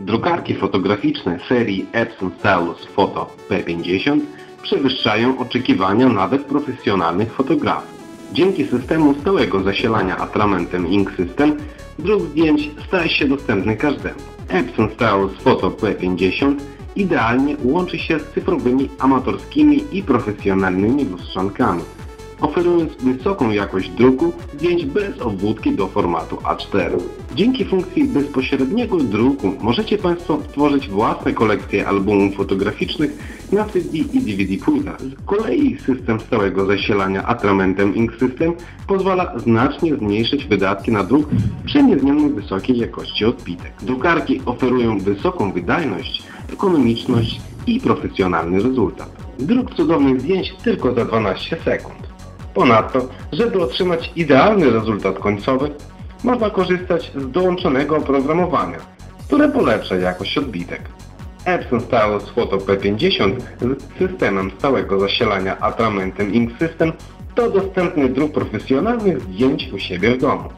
Drukarki fotograficzne serii Epson Stylus Photo P50 przewyższają oczekiwania nawet profesjonalnych fotografów. Dzięki systemu stałego zasilania atramentem Ink System druk zdjęć staje się dostępny każdemu. Epson Stylus Photo P50 idealnie łączy się z cyfrowymi amatorskimi i profesjonalnymi lustrzankami, oferując wysoką jakość druku zdjęć bez obwódki do formatu A4. Dzięki funkcji bezpośredniego druku możecie Państwo tworzyć własne kolekcje albumów fotograficznych na CD i DVD płytach. Z kolei system stałego zasilania atramentem Ink System pozwala znacznie zmniejszyć wydatki na druk przy niezmiennie wysokiej jakości odbitek. Drukarki oferują wysoką wydajność, ekonomiczność i profesjonalny rezultat. Druk cudownych zdjęć tylko za 12 sekund. Ponadto, żeby otrzymać idealny rezultat końcowy, można korzystać z dołączonego oprogramowania, które polepsza jakość odbitek. Epson Stylus Photo P50 z systemem stałego zasilania atramentem Ink System to dostępny druk profesjonalnych zdjęć u siebie w domu.